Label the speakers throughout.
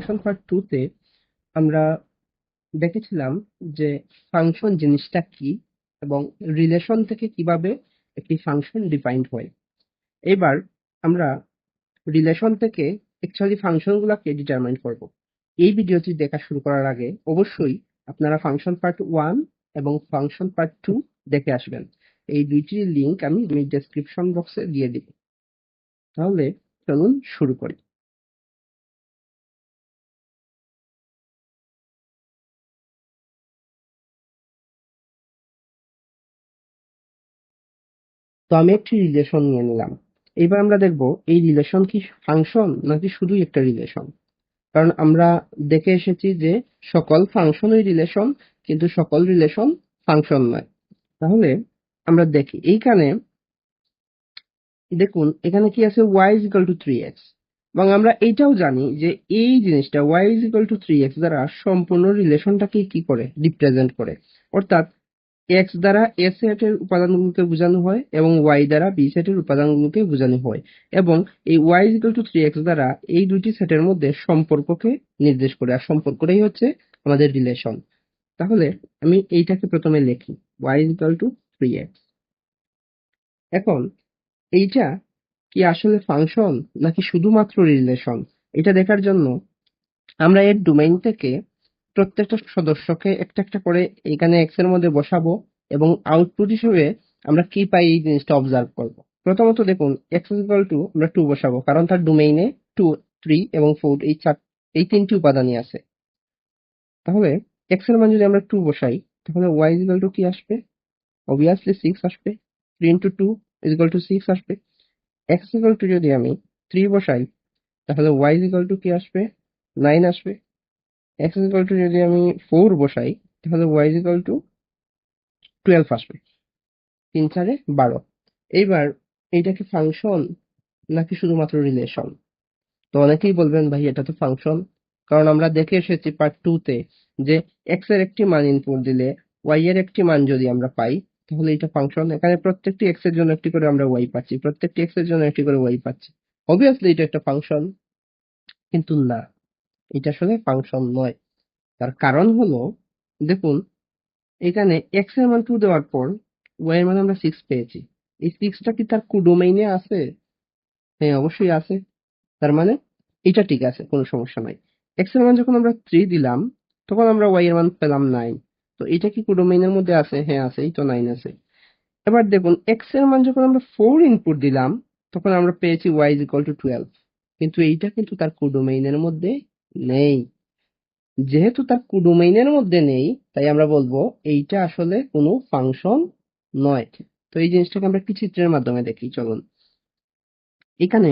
Speaker 1: Function part টুতে আমরা দেখেছিলাম যে ফাংশন জিনিসটা কি এবং রিলেশন থেকে কীভাবে একটি ফাংশন ডিফাইন্ড হয়। এবার আমরা রিলেশন থেকে অ্যাকচুয়ালি ফাংশনগুলোকে ডিটারমাইন করব। এই ভিডিওটি দেখা শুরু করার আগে অবশ্যই আপনারা ফাংশন পার্ট ওয়ান এবং ফাংশন পার্ট টু দেখে আসবেন। এই দুইটির লিংক আমি ডেসক্রিপশন বক্সে দিয়ে দিব। তাহলে চলুন শুরু করি। তো আমি একটি রিলেশন নিয়ে নিলাম। এবার আমরা দেখব এই রিলেশন কি ফাংশন নাকি শুধুই একটা রিলেশন কারণ আমরা দেখে এসেছি যে সকল ফাংশনই রিলেশন কিন্তু সকল রিলেশন ফাংশন নয়। তাহলে আমরা দেখি, এইখানে দেখুন, এখানে কি আছে? y is equal to 3x এবং আমরা এইটাও জানি যে এই জিনিসটা y is equal to 3x দ্বারা সম্পূর্ণ রিলেশনটাকে কি করে? রিপ্রেজেন্ট করে। অর্থাৎ x দ্বারা a সেটের উপাদানগুলোকে বোঝানো হয় এবং y দ্বারা b সেটের উপাদানগুলোকে বোঝানো হয় এবং এই y is equal to 3x দ্বারা এই দুইটি সেটের মধ্যে সম্পর্ককে নির্দেশ করে, আর সম্পর্কটাই হচ্ছে আমাদের রিলেশন তাহলে আমি এইটাকে প্রথমে লিখি, y is equal to 3x এখন এইটা কি আসলে ফাংশন নাকি শুধুমাত্র রিলেশন এটা দেখার জন্য আমরা এর ডোমেইন থেকে প্রত্যেকটা সদস্যকে একটা একটা করে এখানে এক্সের মধ্যে বসাবো এবং আউটপুট হিসেবে আমরা কি পাই এই জিনিসটা অবজার্ভ করব। প্রথমত দেখুন এক্স ইকুয়াল টু আমরা টু বসাবো, কারণ তার ডোমেইনে টু থ্রি এবং ফোর এই চার, এই তিনটি উপাদানই আছে। তাহলে এক্সের মান যদি আমরা টু বসাই, তাহলে ওয়াই ইকুয়াল টু কি আসবে? অবভিয়াসলি সিক্স আসবে। Three into two equal to six আসবে। এক্স ইকুয়াল টু যদি আমি থ্রি বসাই, তাহলে ওয়াই ইকুয়াল টু কি আসবে? নাইন আসবে। এক্স ইকুয়াল টু যদি আমি ফোর বসাই, তাহলে ওয়াই ইকুয়াল টু টুয়েলভ আসবে। তিন চারে বারো। এইবার এইটা কি ফাংশন নাকি শুধুমাত্র রিলেশন তো অনেকেই বলবেন, ভাই, এটা তো ফাংশন কারণ আমরা দেখে এসেছি পার্ট টু তে যে এক্সের একটি মান ইনপুট দিলে ওয়াই এর একটি মান যদি আমরা পাই, তাহলে এটা ফাংশন এখানে প্রত্যেকটি এক্সের জন্য একটি করে আমরা ওয়াই পাচ্ছি, প্রত্যেকটি এক্সের জন্য একটি করে ওয়াই পাচ্ছি। অবভিয়াসলি এটা একটা ফাংশন কিন্তু না। এটা আসলে ফাংশন নয়। তার কারণ হলো, দেখুন, এখানে এক্সের মান টু দেওয়ার পর ওয়াই এর মান আমরা সিক্স পেয়েছি। এই সিক্সটা কি তার কুডোমেইনে আছে? হ্যাঁ অবশ্যই আছে। তার মানে এটা ঠিক আছে, কোনো সমস্যা নাই। এক্সের মান যখন আমরা থ্রি দিলাম, তখন আমরা ওয়াই এর মান পেলাম নাইন তো এটা কি কুডোমেইনের মধ্যে আছে? হ্যাঁ আছে, এই তো নাইন আছে। এবার দেখুন এক্সের মান যখন আমরা ফোর ইনপুট দিলাম, তখন আমরা পেয়েছি y is equal to twelve কিন্তু এইটা কিন্তু তার কুডোমেইনের মধ্যে নেই। যেহেতু তার কুডোমেইনের মধ্যে নেই, তাই আমরা বলব এইটা আসলে কোনো ফাংশন নয়। তো এই জিনিসটাকে আমরা একটি চিত্রের মাধ্যমে দেখি, চলুন। এখানে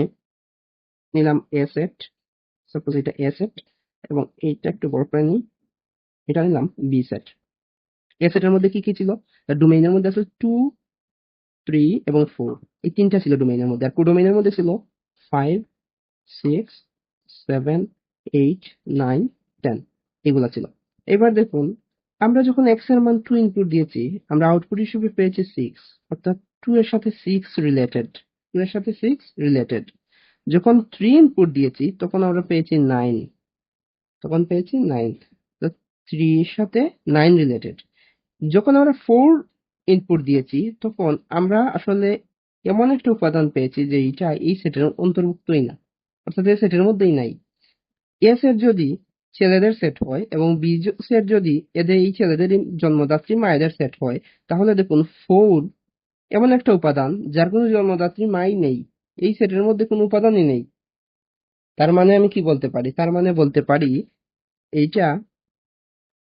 Speaker 1: নিলাম এ সেট সাপোজ এটা এ সেট এবং এইটা একটু বড় করে নিই, এটা নিলাম বি সেট এ সেটের মধ্যে কি কি ছিল? ডোমেইনের মধ্যে আছে টু থ্রি এবং ফোর এই তিনটা ছিল ডোমেইনের মধ্যে। আর কোডোমেইনের মধ্যে ছিল five six seven eight nine ten এগুলা ছিল। এবার দেখুন, আমরা যখন এক্সের মান টু ইনপুট দিয়েছি, আমরা আউটপুট হিসেবে পেয়েছি সিক্স অর্থাৎ টু এর সাথে সিক্স রিলেটেড টু এর সাথে সিক্স রিলেটেড যখন থ্রি ইনপুট দিয়েছি, তখন আমরা পেয়েছি নাইন তখন পেয়েছি নাইন থ্রি এর সাথে নাইন রিলেটেড যখন আমরা ফোর ইনপুট দিয়েছি, তখন আমরা আসলে এমন একটা উপাদান পেয়েছি যে এইটা এই সেটের অন্তর্ভুক্তই না, অর্থাৎ এই সেটের মধ্যেই নাই। এ সেট যদি ছেলেদের সেট হয় এবং বি সেট যদি এদের এই ছেলেদের জন্মদাত্রী মায়েদের সেট হয়, তাহলে দেখুন ফোর এমন একটা উপাদান যার কোনো জন্মদাত্রী মাই নেই। এই সেটের মধ্যে কোনো উপাদানই নেই। তার মানে আমি কি বলতে পারি? তার মানে বলতে পারি এইটা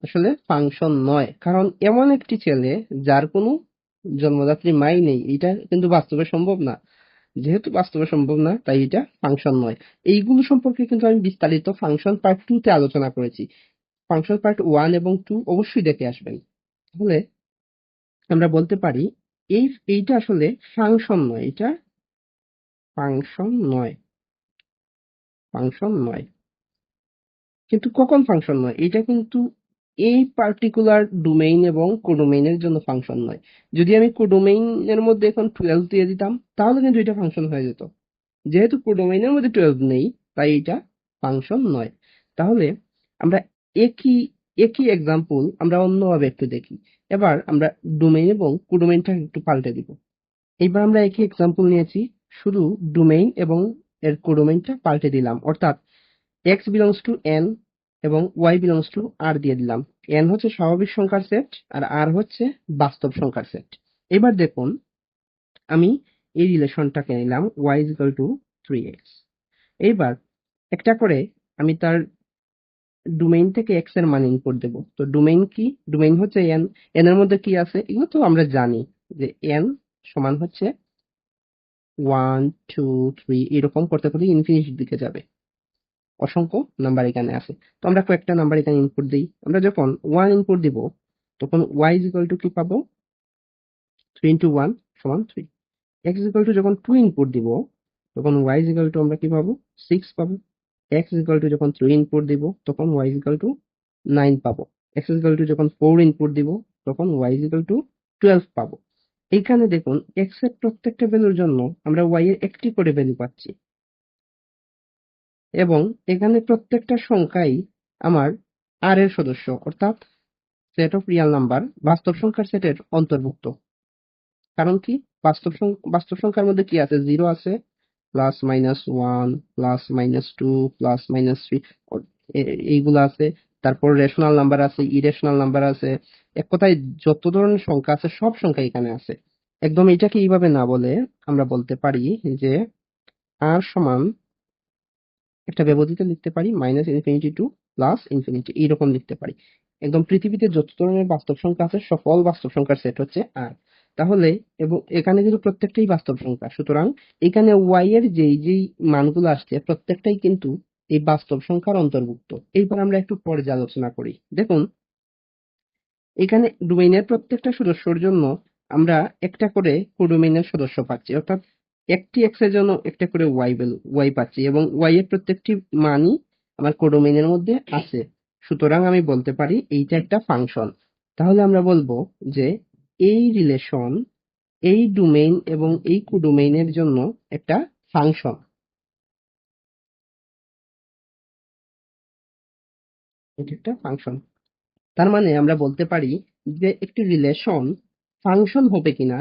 Speaker 1: আসলে ফাংশন নয়। কারণ এমন একটি ছেলে যার কোনো জন্মদাত্রী মাই নেই এটা কিন্তু বাস্তবে সম্ভব না। যেহেতু বাস্তবে সম্ভব না তাই এটা ফাংশন নয়। এইগুলো সম্পর্কে কিন্তু আমি বিস্তারিত ফাংশন পার্ট টু তে আলোচনা করেছি। ফাংশন পার্ট ওয়ান এবং টু অবশ্যই দেখে আসবেন। তাহলে আমরা বলতে পারি, এই, এইটা আসলে ফাংশন নয়, এটা ফাংশন নয়। ফাংশন নয়। কিন্তু কখন ফাংশন নয়? এটা কিন্তু এই পার্টিকুলার ডোমেইন এবং কোডোমেইনের জন্য ফাংশন নয়। যদি আমি কোডোমেইনের মধ্যে এখন টুয়েলভ দিয়ে দিতাম, তাহলে কিন্তু এটা ফাংশন হয়ে যেত। যেহেতু কোডোমেইনের মধ্যে টুয়েলভ নেই, তাই এটা ফাংশন নয়। তাহলে আমরা একই একই এক্সাম্পল আমরা অন্যভাবে একটু দেখি। এবার আমরা ডোমেইন এবং কোডোমেইনটা একটু পাল্টে দিব। এইবার আমরা একই এক্সাম্পল নিয়েছি। শুধু ডোমেইন এবং এর কোডোমেইনটা পাল্টে দিলাম। অর্থাৎ x বিলংস টু n এবং y বিলংস টু আর দিয়ে দিলাম। এন হচ্ছে স্বাভাবিক সংখ্যার সেট আর আর হচ্ছে বাস্তব সংখ্যার সেট এবার দেখুন, আমি এই রিলেশনটাকে নিলাম y is equal to 3x এইবার একটা করে আমি তার ডোমেইন থেকে এক্সের মান ইনপুট দেব। তো ডোমেইন কি? ডোমেইন হচ্ছে এন এন এর মধ্যে কি আছে? এগুলো তো আমরা জানি যে এন সমান হচ্ছে ওয়ান টু থ্রি এরকম করতে করতে ইনফিনিটির দিকে যাবে। অসংখ্য নাম্বার এখানে আছে। তো আমরা কয়েকটা নাম্বার এখানে ইনপুট দিই। আমরা যখন ওয়ান ইনপুট দিব, তখন ওয়াই is equal to কি পাবো? থ্রি ইন্টু ওয়ান সমান থ্রি এক্স ইকুয়াল টু যখন টু ইনপুট দিব, তখন ওয়াই ইজ ইকুয়াল টু আমরা কি পাবো? সিক্স পাবো। এক্স ইকুয়াল টু যখন থ্রি ইনপুট দিব, তখন y is equal to nine পাবো। এক্স ইকুয়াল টু যখন ফোর ইনপুট দিব, তখন y is equal to twelve পাবো। এইখানে দেখুন এক্সের প্রত্যেকটা ভ্যালুর জন্য আমরা ওয়াই এর একটি করে ভ্যালু পাচ্ছি। এবং এখানে প্রত্যেকটা সংখ্যাই আমার আর এর সদস্য, অর্থাৎ সেট অফ রিয়াল নাম্বার বাস্তব সংখ্যার সেটের অন্তর্ভুক্ত। কারণ কি? বাস্তব বাস্তব সংখ্যার মধ্যে কি আছে? জিরো আছে plus minus one plus minus two plus minus three এইগুলো আছে। তারপর রেশনাল নাম্বার আছে ইরেশনাল নাম্বার আছে। এক কথায় যত ধরনের সংখ্যা আছে, সব সংখ্যা এখানে আছে। একদম এটাকে এইভাবে না বলে আমরা বলতে পারি যে আর সমান একটা ব্যবধিত লিখতে পারি minus infinity to plus infinity এইরকম লিখতে পারি। একদম পৃথিবীতে যত ধরনের বাস্তব সংখ্যা আছে, সকল বাস্তব সংখ্যার সেট হচ্ছে আর তাহলে, এবং এখানে কিন্তু প্রত্যেকটাই বাস্তব সংখ্যা, সুতরাং এখানে ওয়াই এর যেই যেই মানগুলো আসছে, প্রত্যেকটাই কিন্তু এই বাস্তব সংখ্যার অন্তর্ভুক্ত। এইবার আমরা একটু পর্যালোচনা করি। দেখুন, এখানে ডোমেইনের প্রত্যেকটা সদস্যর জন্য আমরা একটা করে কোডোমেইনের সদস্য পাচ্ছি, অর্থাৎ একটি এক্সের জন্য একটা করে ওয়াই ভ্যালু ওয়াই পাচ্ছি এবং ওয়াই এর প্রত্যেকটি মানই আমার কোডোমেইনের মধ্যে আছে। সুতরাং আমি বলতে পারি এইটা একটা ফাংশন তাহলে আমরা বলব যে এই রিলেশন এই ডোমেইন এবং এই কোডোমেইনের জন্য একটা ফাংশন এটা একটা ফাংশন তার মানে আমরা বলতে পারি যে একটি রিলেশন ফাংশন হবে কিনা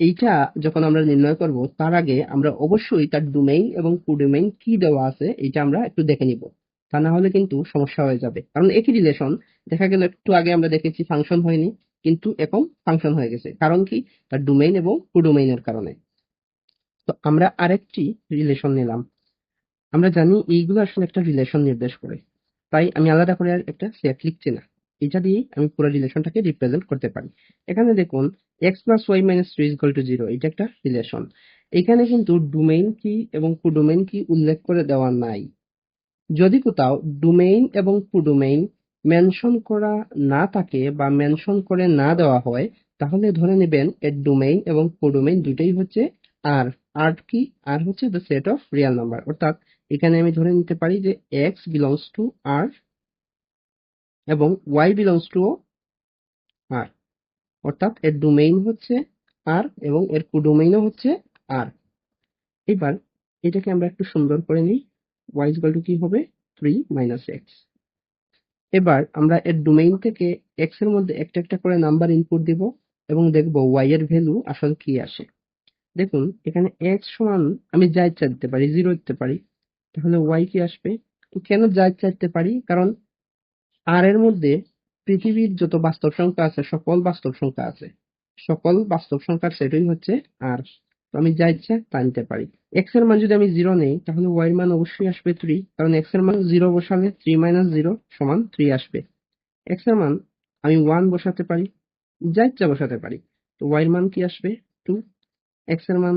Speaker 1: এইটা যখন আমরা নির্ণয় করব, তার আগে আমরা অবশ্যই তার ডোমেইন এবং কোডোমেইন কি দেওয়া আছে এটা আমরা একটু দেখে নিব। তা না হলে কিন্তু সমস্যা হয়ে যাবে। কারণ একই রিলেশন দেখা গেল একটু আগে আমরা দেখেছি ফাংশন হয়নি, কিন্তু এখন ফাংশন হয়ে গেছে। কারণ কি? তার ডোমেইন এবং কোডোমেইনের কারণে। তো আমরা আরেকটি রিলেশন নিলাম। আমরা জানি এইগুলো আসলে একটা রিলেশন নির্দেশ করে। তাই আমি আলাদা করে একটা সেট লিখছি না। এটা দিয়ে আমি পুরো রিলেশনটাকে রিপ্রেজেন্ট করতে পারি। এখানে দেখুন x plus y minus three equal to zero এটা একটা রিলেশন এখানে কিন্তু ডোমেইন কি এবং কোডোমেইন কি উল্লেখ করে দেওয়া নাই। যদি কোথাও ডোমেইন এবং কোডোমেইন মেনশন করা না থাকে বা মেনশন করে না দেওয়া হয়, তাহলে ধরে নেবেন এর ডোমেইন এবং কোডোমেইন দুটোই হচ্ছে আর আর কি? আর হচ্ছে the set of real number অর্থাৎ এখানে আমি ধরে নিতে পারি যে এক্স বিলংস টু আর এবং ওয়াই বিলংস টু আর অর্থাৎ এর ডোমেইন হচ্ছে আর এবং এর কোডোমেইনও হচ্ছে আর এবার এটাকে আমরা একটু সুন্দর করে নিই, y ইকুয়াল টু কি হবে? থ্রি মাইনাস এক্স এবার আমরা এর ডোমেইন থেকে x এর মধ্যে একটা একটা করে নাম্বার ইনপুট দিব এবং দেখব y এর ভ্যালু আসলে কি আসে। দেখুন, এখানে এক্স সমান, আমি যা ইচ্ছা দিতে পারি জিরো দিতে পারি, তাহলে ওয়াই কি আসবে? কেন যা ইচ্ছা দিতে পারি? কারণ আর এর মধ্যে পৃথিবীর যত বাস্তব সংখ্যা আছে, সকল বাস্তব সংখ্যা আছে। সকল বাস্তব সংখ্যার সেটই হচ্ছে আর তো আমি যা ইচ্ছা তা নিতে পারি। এক্সের মান যদি আমি জিরো নেই, তাহলে ওয়াই এর মান অবশ্যই আসবে থ্রি কারণ এক্সের মান জিরো বসালে থ্রি মাইনাস জিরো সমান থ্রি আসবে। এক্সের মান আমি ওয়ান বসাতে পারি, যা ইচ্ছা বসাতে পারি। তো ওয়াই এর মান কি আসবে? টু এক্সের মান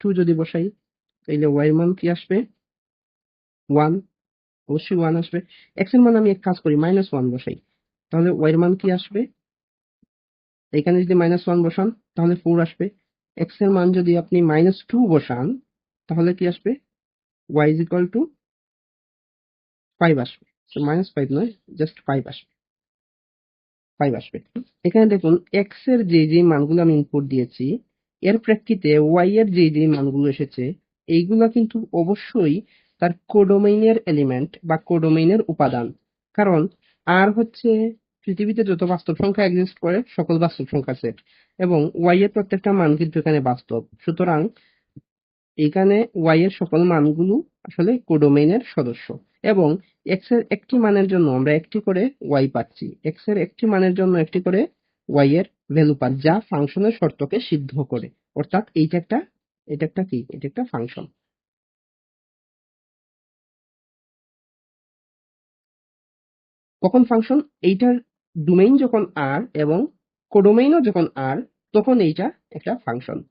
Speaker 1: টু যদি বসাই, তাহলে ওয়াই এর মান কি আসবে? ওয়ান অবশ্যই ওয়ান আসবে। এক্সের মান আমি এক কাজ করি মাইনাস ওয়ান বসাই। তাহলে ওয়াই এর মান কি আসবে? এখানে যদি মাইনাস ওয়ান বসান, তাহলে ফোর আসবে। এক্সের মান যদি আপনি মাইনাস টু বসান, তাহলে কি আসবে? Y is equal to five আসবে। মাইনাস ফাইভ নয় জাস্ট ফাইভ আসবে। ফাইভ আসবে। এখানে দেখুন এক্সের যে যে মানগুলো আমি ইনপুট দিয়েছি, এর প্রেক্ষিতে ওয়াই এর যে যে মানগুলো এসেছে, এইগুলা কিন্তু অবশ্যই তার কোডোমেইনের এলিমেন্ট বা কোডোমেইনের উপাদান। কারণ আর হচ্ছে পৃথিবীতে যত বাস্তব সংখ্যা এক্সিস্ট করে, সকল বাস্তব সংখ্যা সেট এবং ওয়াই এর প্রত্যেকটা মান কিন্তু এখানে বাস্তব। সুতরাং এখানে ওয়াই এর সকল মানগুলো আসলে কোডোমেইনের সদস্য। এবং এক্সের একটি মানের জন্য আমরা একটি করে ওয়াই পাচ্ছি। এক্সের একটি মানের জন্য একটি করে ওয়াই এর ভ্যালু পাচ্ছি, যা ফাংশনের শর্তকে সিদ্ধ করে। অর্থাৎ এইটা একটা, এটা একটা কি? এটা একটা ফাংশন কখন ফাংশন এইটার ডোমেইন যখন আর এবং কোডোমেইনও যখন আর তখন এইটা একটা ফাংশন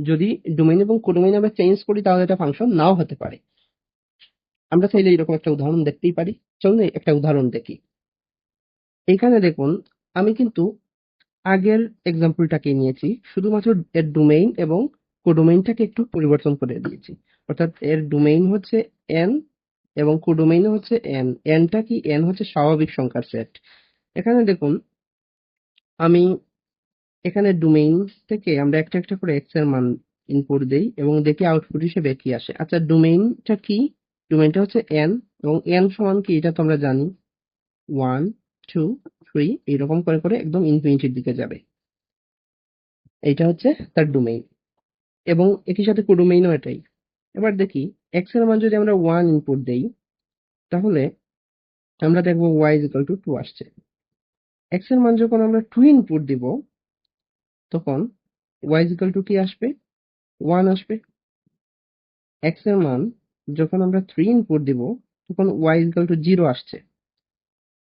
Speaker 1: যদি ডোমেইন এবং কোডোমেইন আমরা চেঞ্জ করি, তাহলে এটা ফাংশন নাও হতে পারে। আমরা চাইলে এরকম একটা উদাহরণ দেখতেই পারি। চলুন একটা উদাহরণ দেখি। এখানে দেখুন, আমি কিন্তু আগের এক্সাম্পলটাকে নিয়েছি। শুধুমাত্র এর ডোমেইন এবং কোডোমেইনটাকে একটু পরিবর্তন করে দিয়েছি। অর্থাৎ এর ডোমেইন হচ্ছে এন এবং কোডোমেইন হচ্ছে এন এনটা কি? এন হচ্ছে স্বাভাবিক সংখ্যার সেট। এখানে দেখুন, আমি এখানে ডোমেইন থেকে আমরা একটা একটা করে এক্সের মান ইনপুট দেই এবং দেখি আউটপুট হিসেবে কি আসে। আচ্ছা ডোমেইনটা কি? ডোমেইনটা হচ্ছে এন এবং এন সমান কি? এটা তো আমরা জানি। ওয়ান টু থ্রি এইরকম করে করে একদম ইনফিনিটির দিকে যাবে। এইটা হচ্ছে তার ডোমেইন এবং একই সাথে কোডোমেইনও এটাই। এবার দেখি এক্সের মান যদি আমরা ওয়ান ইনপুট দেই, তাহলে আমরা দেখব y is equal to two আসছে। এক্সের মান যখন আমরা টু ইনপুট দিব, তখন ওয়াই ইজ ইকাল টু কি আসবে? ওয়ান আসবে। এক্সের মান যখন আমরা থ্রি ইনপুট দিব, তখন y is equal to zero আসছে।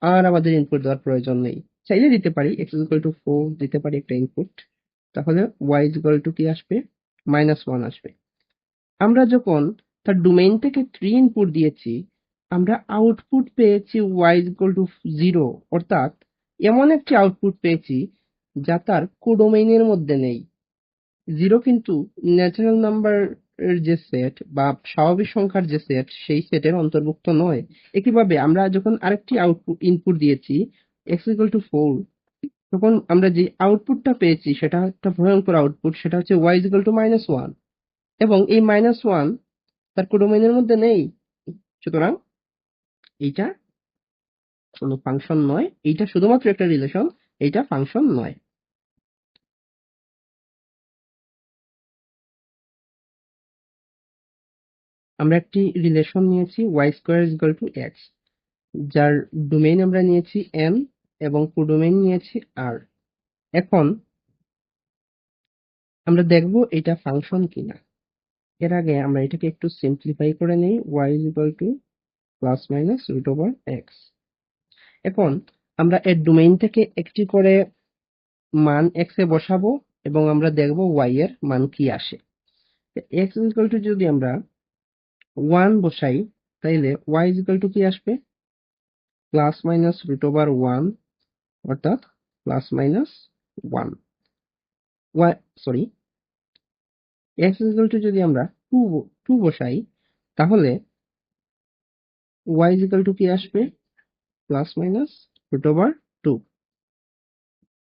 Speaker 1: আর আমাদের ইনপুট দেওয়ার প্রয়োজন নেই। চাইলে দিতে পারি x is equal to four দিতে পারি একটা ইনপুট তাহলে ওয়াই ইজ ইকাল টু কি আসবে? মাইনাস ওয়ান আসবে। আমরা যখন তার ডোমেইন থেকে থ্রি ইনপুট দিয়েছি, আমরা আউটপুট পেয়েছি ওয়াই ইকাল টু জিরো অর্থাৎ এমন একটি আউটপুট পেয়েছি যা তার কোডোমেইনের মধ্যে নেই। জিরো কিন্তু ন্যাচারাল নাম্বার এর যে সেট বা স্বাভাবিক সংখ্যার যে সেট সেই সেটের অন্তর্ভুক্ত নয়। একইভাবে আমরা যখন আরেকটি আউটপুট ইনপুট দিয়েছি এক্স ইকুয়াল টু ফোর তখন আমরা যে আউটপুটটা পেয়েছি, সেটা একটা ভয়ঙ্কর আউটপুট সেটা হচ্ছে y equal to minus one এবং এই মাইনাস ওয়ান তার কোডোমেইনের মধ্যে নেই। সুতরাং এইটা কোনো ফাংশন নয়। এইটা শুধুমাত্র একটা রিলেশন এইটা ফাংশন নয়। আমরা একটি রিলেশন নিয়েছি y square is to x যার ডোমেইন আমরা নিয়েছি এন এবং কোডোমেইন নিয়েছি আর এখন আমরা দেখব এটা ফাংশন কিনা। এর আগে আমরা এটাকে একটু সিম্পলিফাই করে নেই y is equal to plus minus root over x এখন আমরা এর ডোমেইন থেকে একটি করে মান এক্স এ বসাবো এবং আমরা দেখব ওয়াই এর মান কি আসে। এক্স ইজ ইকুয়াল টু যদি আমরা ওয়ান বসাই, তাইলে ওয়াই ইজ ইকুয়াল টু কি আসবে? Plus minus root over one অর্থাৎ plus minus one y sorry x is equal to যদি আমরা টু টু বসাই, তাহলে ওয়াই ইজ ইকুয়াল টু কি আসবে? Plus minus root over two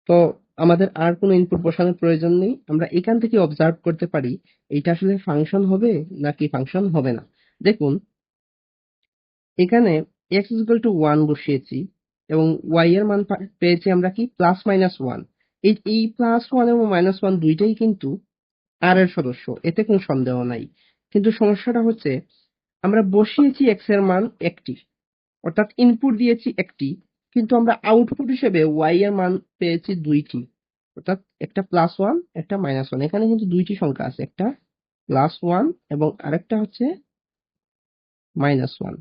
Speaker 1: তো আমাদের আর কোনো ইনপুট বসানোর প্রয়োজন নেই। আমরা এখান থেকে অবজার্ভ করতে পারি এটা আসলে ফাংশন হবে নাকি ফাংশন হবে না। দেখুন, এখানে এক্স ইকুয়াল টু ওয়ান বসিয়েছি, এবং ওয়াই এর মান পেয়েছি আমরা কি? প্লাস মাইনাস ওয়ান এই প্লাস ওয়ান এবং মাইনাস ওয়ান দুইটাই কিন্তু আর এর সদস্য, এতে কোনো সন্দেহ নাই। কিন্তু সমস্যাটা হচ্ছে, আমরা বসিয়েছি এক্সের মান একটি, অর্থাৎ ইনপুট দিয়েছি একটি, কিন্তু আমরা আউটপুট হিসেবে ওয়াই এর মান পেয়েছি দুইটি, অর্থাৎ একটা প্লাস ওয়ান একটা মাইনাস ওয়ান এখানে কিন্তু দুইটি সংখ্যা আছে, একটা প্লাস ওয়ান এবং আরেকটা হচ্ছে মাইনাস ওয়ান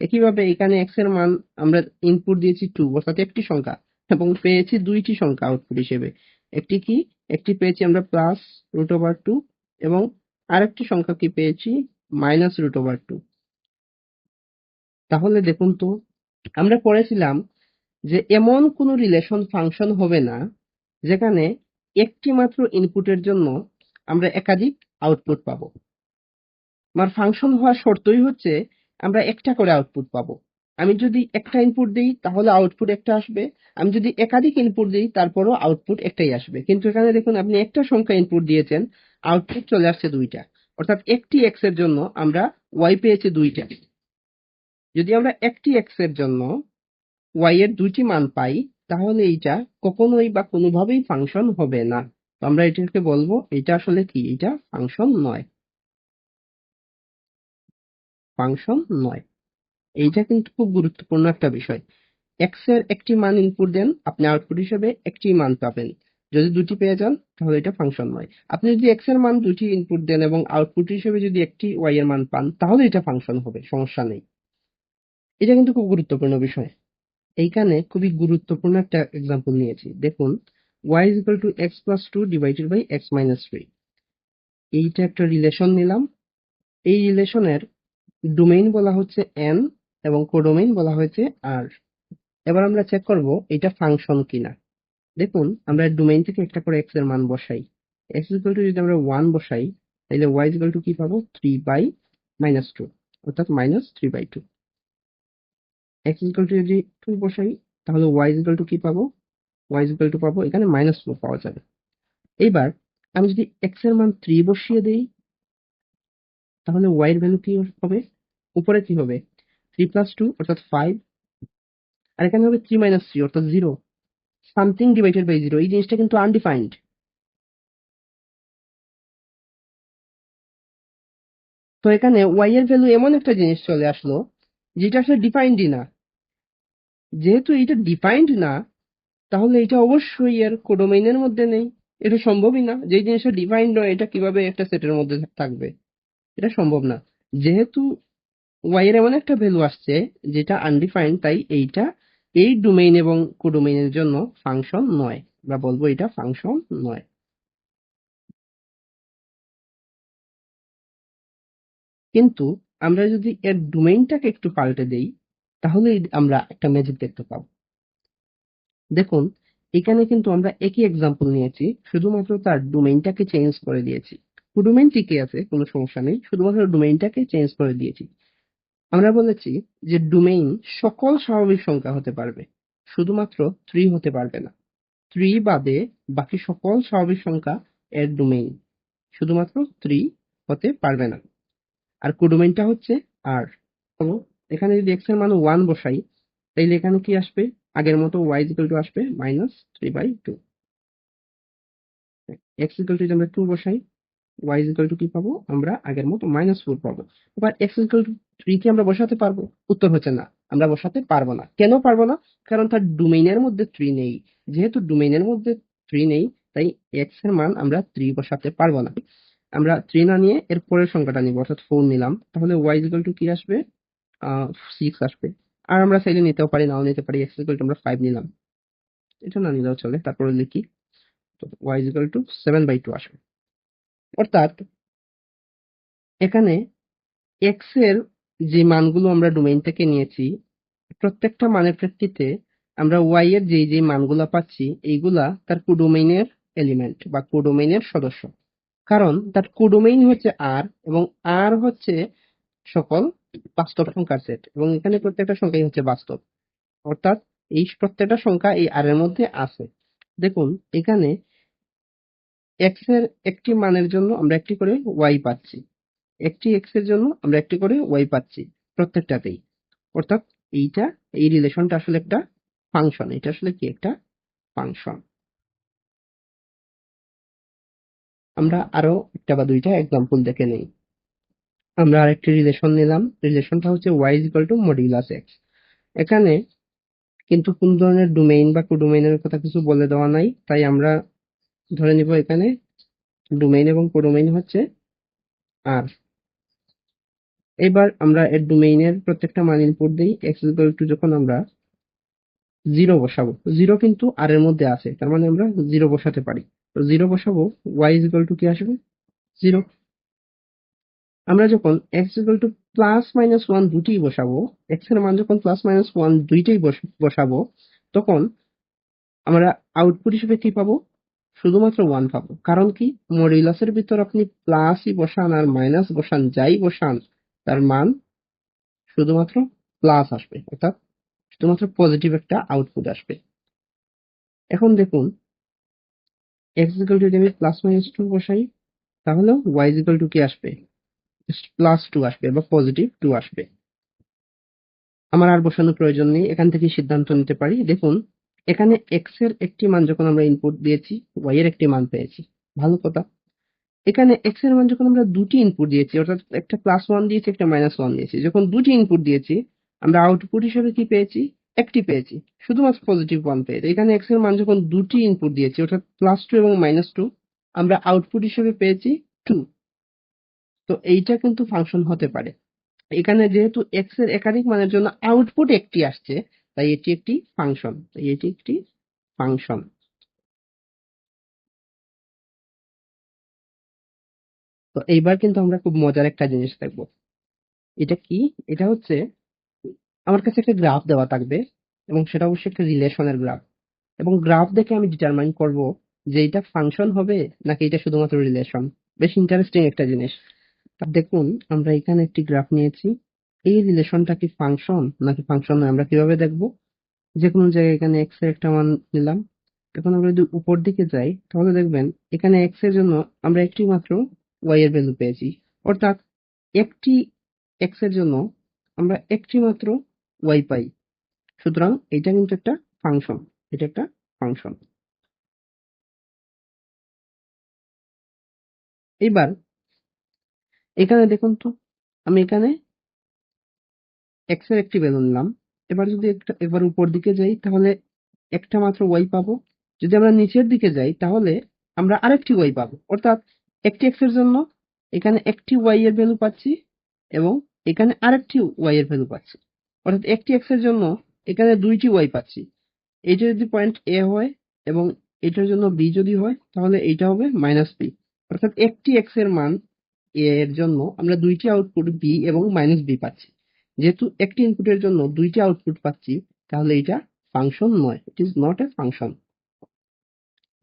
Speaker 1: একইভাবে এখানে এক্সের মান আমরা ইনপুট দিয়েছি টু অর্থাৎ একটি সংখ্যা এবং পেয়েছি দুইটি সংখ্যা আউটপুট হিসেবে। একটি কি? একটি পেয়েছি আমরা প্লাস রুট ওভার টু এবং আরেকটি সংখ্যা কি পেয়েছি? মাইনাস রুট ওভার টু তাহলে দেখুন তো, আমরা পড়েছিলাম যে এমন কোন রিলেশন ফাংশন হবে না যেখানে একটি মাত্র ইনপুটের জন্য আমরা একাধিক আউটপুট পাবো। আমার ফাংশন হওয়ার শর্তই হচ্ছে আমরা একটা করে আউটপুট পাবো। আমি যদি একটা ইনপুট দিই, তাহলে আউটপুট একটা আসবে। আমি যদি একাধিক ইনপুট দিই, তারপরও আউটপুট একটাই আসবে। কিন্তু এখানে দেখুন, আপনি একটা সংখ্যা ইনপুট দিয়েছেন আউটপুট চলে আসছে দুইটা। অর্থাৎ একটি এক্সের জন্য আমরা ওয়াই পেয়েছি দুইটা। যদি আমরা একটি এক্সের জন্য ওয়াই এর দুইটি মান পাই, তাহলে এইটা কখনোই বা কোনোভাবেই ফাংশন হবে না। আমরা এটাকে বলব, এটা আসলে কি? এটা ফাংশন নয়। ফাংশন নয়। এইটা কিন্তু খুব গুরুত্বপূর্ণ একটা বিষয়। এক্সের একটি মান ইনপুট দেন, আপনি আউটপুট হিসেবে একটি মান পাবেন। যদি দুটি পেয়ে যান, তাহলে এটা ফাংশন নয়। আপনি যদি এক্সের মান দুটি ইনপুট দেন এবং আউটপুট হিসেবে যদি একটি ওয়াই এর মান পান, তাহলে এটা ফাংশন হবে, সমস্যা নেই। এটা কিন্তু খুব গুরুত্বপূর্ণ বিষয়। এইখানে খুবই গুরুত্বপূর্ণ একটা এক্সাম্পল নিয়েছি। দেখুন, y is equal to x plus 2 divided by x minus 3 এইটা একটা রিলেশন নিলাম। এই রিলেশনের ডোমেইন বলা হচ্ছে n এবং কোডোমেইন বলা হয়েছে আর এবার আমরা চেক করব এটা ফাংশন কিনা। দেখুন, আমরা ডোমেইন থেকে একটা করে এক্সের মান বসাই। এক্স equal to যদি আমরা 1 বসাই, তাহলে is equal to কি পাবো? 3 বাই মাইনাস টু অর্থাৎ minus three by two x equal to যদি 2 বসাই, তাহলে is equal to কি পাবো? is equal to পাবো, এখানে মাইনাস ফোর পাওয়া যাবে। এইবার আমি যদি এক্সের মান 3 বসিয়ে দেই, তাহলে y এর ভ্যালু কি হবে? উপরে কি হবে? 3 প্লাস 2 অর্থাৎ 5 আর এখানে হবে 3 মাইনাস 3 অর্থাৎ 0 সামথিং ডিভাইডেড বাই 0 এই জিনিসটা কিন্তু আনডিফাইন্ড তো এখানে y এর ভ্যালু এমন একটা জিনিস চলে আসলো, যেটা আসলে ডিফাইন্ডই না। যেহেতু এটা ডিফাইন্ড না, তাহলে এটা অবশ্যই এর কোডোমেইনের মধ্যে নেই। এটা সম্ভবই না যে জিনিসটা ডিফাইন্ড নয়, এটা কীভাবে একটা সেটের মধ্যে থাকবে। এটা সম্ভব না। যেহেতু y এর এমন একটা ভ্যালু আসছে যেটা আনডিফাইন্ড তাই এইটা এই ডোমেইন এবং কোডোমেইনের জন্য ফাংশন নয় আমরা বলব এটা ফাংশন নয়। কিন্তু আমরা যদি এর ডোমেইনটাকে একটু পাল্টে দেই, তাহলে আমরা একটা ম্যাজিক দেখতে পাবো। দেখুন, এখানে কিন্তু আমরা একই এক্সাম্পল নিয়েছি, শুধুমাত্র তার ডোমেইনটাকে চেঞ্জ করে দিয়েছি। ডোমেইন ঠিকই আছে, কোনো সমস্যা নেই, শুধুমাত্র ডোমেইনটাকে চেঞ্জ করে দিয়েছি। আমরা বলেছি যে ডোমেইন সকল স্বাভাবিক সংখ্যা হতে পারবে, শুধুমাত্র থ্রি হতে পারবে না। থ্রি বাদে বাকি সকল স্বাভাবিক সংখ্যা এর ডোমেইন শুধুমাত্র থ্রি হতে পারবে না। আর কোডোমেইনটা হচ্ছে আর এখানে যদি এক্সের মান ওয়ান বসাই, তাইলে এখানে কি আসবে? আগের মতো ইকুয়াল টু আসবে minus three by two x equal to আমরা টু বসাই y ইকুয়াল টু কি পাবো? আমরা আগের মতো মাইনাস ফোর পাবো। এবার এক্স ইকুয়াল টু থ্রি কি আমরা বসাতে পারব? উত্তর হচ্ছে না। আমরা বসাতে পারব না। কেন পারব না? কারণ তার ডোমেইনের মধ্যে থ্রি নেই। যেহেতু ডোমেইনের মধ্যে থ্রি নেই, তাই এক্সের মান আমরা থ্রি বসাতে পারব না। আমরা থ্রি না নিয়ে এর পরের সংখ্যাটা নিব, অর্থাৎ ফোর নিলাম। তাহলে y ইকুয়াল টু কি আসবে? সিক্স আসবে। আর আমরা চাইলে নিতেও পারি, নাও নিতে পারি। এক্স ইকুয়াল টু আমরা ফাইভ নিলাম। এটা না নিলেও চলে, তারপরে লিখি। Y equal to seven by two আসবে। অর্থাৎ এখানে এক্সের যে মানগুলো আমরা ডোমেইন থেকে নিয়েছি, প্রত্যেকটা মানের প্রেক্ষিতে আমরা ওয়াই এর যে যে মানগুলো পাচ্ছি, এইগুলা তার কোডোমেইনের এলিমেন্ট বা কোডোমেইনের সদস্য। কারণ তার কোডোমেইন হচ্ছে আর এবং আর হচ্ছে সকল বাস্তব সংখ্যার সেট এবং এখানে প্রত্যেকটা সংখ্যাই হচ্ছে বাস্তব। অর্থাৎ এই প্রত্যেকটা সংখ্যা এই আর এর মধ্যে আছে। দেখুন, এখানে এক্সের একটি মানের জন্য আমরা একটি করে ওয়াই পাচ্ছি। একটি এক্সের জন্য আমরা একটি করে ওয়াই পাচ্ছি প্রত্যেকটাতেই। অর্থাৎ এইটা, এই রিলেশনটা আসলে একটা ফাংশন। এটা আসলে কি? একটা ফাংশন। আমরা আরও একটা বা দুইটা এক্সাম্পল দেখে নেই। আমরা আরেকটি রিলেশন নিলাম। রিলেশনটা হচ্ছে y is equal to modulus x এখানে কিন্তু কোন ধরনের ডোমেইন বা কোডোমেইনের কথা কিছু বলে দেওয়া নাই, তাই আমরা ধরে নিব এখানে ডোমেইন এবং কোডোমেইন হচ্ছে আর এবার আমরা এর ডোমেইনের প্রত্যেকটা মান ইনপুট দিই is equal to যখন আমরা জিরো বসাবো জিরো কিন্তু আর এর মধ্যে আছে, তার মানে আমরা জিরো বসাতে পারি। তো জিরো বসাবো is equal to কি আসবে? জিরো আমরা যখন x equal to plus minus one দুটিই বসাবো, x এর মান যখন প্লাস মাইনাস ওয়ান দুইটাই বসাবো, তখন আমরা আউটপুট হিসেবে কি পাবো? শুধুমাত্র ওয়ান পাবো। কারণ কি? মডিউলাসের ভিতর আপনি প্লাসই বসান আর মাইনাস বসান, যাই বসান, তার মান শুধুমাত্র প্লাস আসবে। অর্থাৎ শুধুমাত্র পজিটিভ একটা আউটপুট আসবে। এখন দেখুন, x ইকুয়াল টু আমি প্লাস মাইনাস টু বসাই তাহলে ওয়াই ইজ ইকুয়াল টু কি আসবে? প্লাস টু আসবে বা পজিটিভ টু আসবে। আমার আর বসানোর প্রয়োজন নেই, এখান থেকে সিদ্ধান্ত নিতে পারি। দেখুন এখানে এক্সের একটি মান যখন আমরা ইনপুট দিয়েছি ওয়াই এর একটি মান পেয়েছি। ভালো কথা। এখানে এক্সের মান যখন আমরা দুটি ইনপুট দিয়েছি, অর্থাৎ একটা প্লাস ওয়ান দিয়েছি, একটা মাইনাস ওয়ান দিয়েছি, যখন দুটি ইনপুট দিয়েছি, আমরা আউটপুট হিসেবে কি পেয়েছি? একটি পেয়েছি। শুধুমাত্র পজিটিভ ওয়ান পেয়েছি। এখানে এক্সের মান যখন দুটি ইনপুট দিয়েছি, অর্থাৎ প্লাস টু এবং মাইনাস টু আমরা আউটপুট হিসেবে পেয়েছি টু তো এইটা কিন্তু ফাংশন হতে পারে। এখানে যেহেতু এক্সের একাধিক মানের জন্য আউটপুট একটি আসছে তাই এটি একটি ফাংশন তাই এটি একটি ফাংশন তো এইবার কিন্তু আমরা খুব মজার একটা জিনিস দেখব। এটা কি? এটা হচ্ছে আমার কাছে একটা গ্রাফ দেওয়া থাকবে এবং সেটা অবশ্যই একটা রিলেশনের গ্রাফ এবং গ্রাফ দেখে আমি ডিটারমাইন করব যে এটা ফাংশন হবে নাকি এটা শুধুমাত্র রিলেশন বেশ ইন্টারেস্টিং একটা জিনিস। দেখুন, আমরা এখানে একটি গ্রাফ নিয়েছি। এই রিলেশনটা কি ফাংশন নাকি ফাংশন নয়? আমরা কীভাবে দেখব? যে কোনো জায়গায় এখানে এক্সের একটা মান নিলাম। এখন আমরা যদি উপর দিকে যাই, তাহলে দেখবেন এখানে এক্সের জন্য আমরা একটি মাত্র ওয়াই এর ভ্যালু পেয়েছি। অর্থাৎ একটি এক্সের জন্য আমরা একটি মাত্র ওয়াই পাই। সুতরাং এটা কিন্তু একটা ফাংশন এটা একটা ফাংশন এবার, এখানে দেখুন তো, আমি এখানে এক্সের একটি ভ্যালু নিলাম এবার যদি একটা, এবার উপর দিকে যাই, তাহলে একটা মাত্র ওয়াই পাবো। যদি আমরা নিচের দিকে যাই, তাহলে আমরা আরেকটি ওয়াই পাবো। অর্থাৎ একটি এক্সের জন্য এখানে একটি ওয়াই এর ভ্যালু পাচ্ছি এবং এখানে আরেকটি ওয়াই এর ভ্যালু পাচ্ছি। অর্থাৎ একটি এক্সের জন্য এখানে দুইটি ওয়াই পাচ্ছি। এইটা যদি পয়েন্ট এ হয় এবং এটার জন্য বি যদি হয়, তাহলে এইটা হবে মাইনাস বি অর্থাৎ একটি এক্সের মান এ এর জন্য আমরা দুইটি আউটপুট বি এবং মাইনাস বি পাচ্ছি। যেহেতু একটি ইনপুটের জন্য দুইটি আউটপুট পাচ্ছি, তাহলে এটা ফাংশন নয়। It is not a function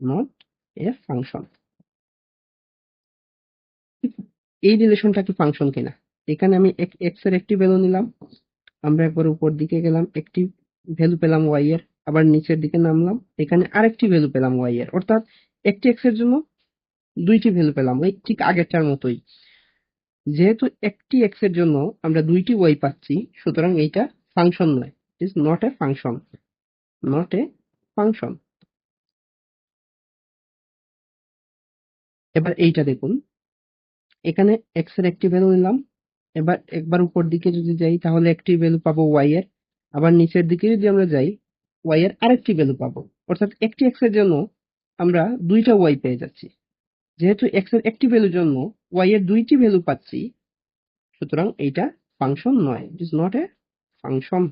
Speaker 1: not a function এই রিলেশনটা কি ফাংশন কিনা? এখানে আমি এক্সের একটি ভ্যালু নিলাম। আমরা একবার উপর দিকে গেলাম, একটি ভ্যালু পেলাম ওয়াই এর। আবার নিচের দিকে নামলাম, এখানে আরেকটি ভ্যালু পেলাম ওয়াই এর। অর্থাৎ একটি এক্সের জন্য দুইটি ভ্যালু পেলাম। ওই ঠিক আগেরটার মতোই। যেহেতু একটি এক্সের জন্য আমরা দুইটি ওয়াই পাচ্ছি, সুতরাং এইটা ফাংশন নয়। It is not a function not a function এবার এইটা দেখুন। এখানে এক্সের একটি ভ্যালু নিলাম। এবার একবার উপর দিকে যদি যাই, তাহলে একটি ভ্যালু পাবো ওয়াই এর। আবার নিচের দিকে যদি আমরা যাই ওয়াই এর আরেকটি ভ্যালু পাবো। অর্থাৎ একটি এক্সের জন্য আমরা দুইটা ওয়াই পেয়ে যাচ্ছি। যেহেতু এক্সের একটি ভ্যালুর জন্য ওয়াই এর দুইটি ভ্যালু পাচ্ছি, সুতরাং এইটা ফাংশন নয় it is not a function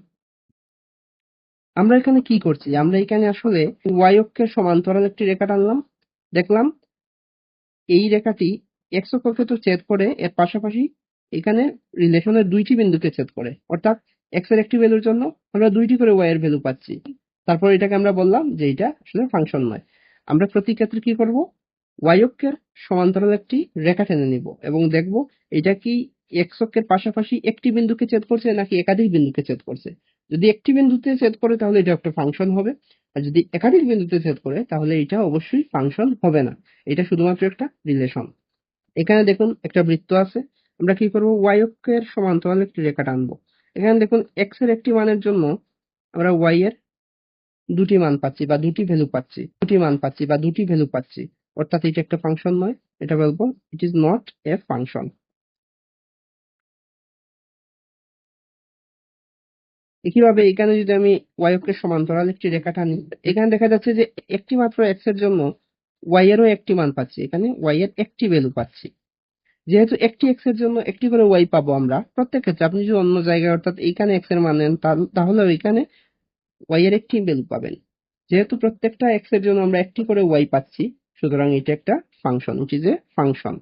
Speaker 1: আমরা এখানে কি করছি? আমরা এখানে আসলে ওয়াই অক্ষের সমান্তরাল একটি রেখা টানলাম, দেখলাম এই রেখাটি এক্স অক্ষকে তো ছেদ করে, এর পাশাপাশি এখানে রিলেশনের দুইটি বিন্দুকে ছেদ করে, অর্থাৎ এক্সের একটি ভ্যালুর জন্য আমরা দুইটি করে ওয়াই এর ভ্যালু পাচ্ছি। তারপর এটাকে আমরা বললাম যে এটা আসলে ফাংশন নয়। আমরা প্রতি ক্ষেত্রে কি করব? ওয়াই অক্ষের সমান্তরাল একটি রেখা টেনে নিব এবং দেখব এটা কি এক্স অক্ষের পাশাপাশি একটি বিন্দুকে ছেদ করছে নাকি একাধিক বিন্দুকে ছেদ করছে। যদি একটি বিন্দুতে ছেদ করে, তাহলে এটা একটা ফাংশন হবে। আর যদি একাধিক বিন্দুতে ছেদ করে, তাহলে এটা অবশ্যই ফাংশন হবে না। এটা শুধুমাত্র একটা রিলেশন। এখানে দেখুন একটা বৃত্ত আছে। আমরা কি করব? ওয়াই অক্ষের সমান্তরাল একটি রেখা টানবো। এখানে দেখুন এক্সের একটি মানের জন্য আমরা ওয়াই এর দুটি মান পাচ্ছি বা দুটি ভ্যালু পাচ্ছি, দুটি মান পাচ্ছি বা দুটি ভ্যালু পাচ্ছি। অর্থাৎ এটা একটা ফাংশন নয়, এটা বলব it is not a function একইভাবে এখানে যদি আমি ওয়াই অক্ষের সমান্তরাল একটি রেখা টানি, এখানে দেখা যাচ্ছে যে একটি মাত্র এক্সের জন্য ওয়াই এরও একটি মান পাচ্ছি, এখানে ওয়াই এর একটি ভ্যালু পাচ্ছি। যেহেতু একটি এক্সের জন্য একটি করে ওয়াই পাবো আমরা, প্রত্যেক ক্ষেত্রে আপনি যদি অন্য জায়গায় অর্থাৎ এইখানে এক্সের মান নেন তাহলে ওইখানে ওয়াই এর একটি ভ্যালু পাবেন। যেহেতু প্রত্যেকটা এক্সের জন্য আমরা একটি করে ওয়াই পাচ্ছি সুতরাং এটা একটা ফাংশন ইজ এ ফাংশন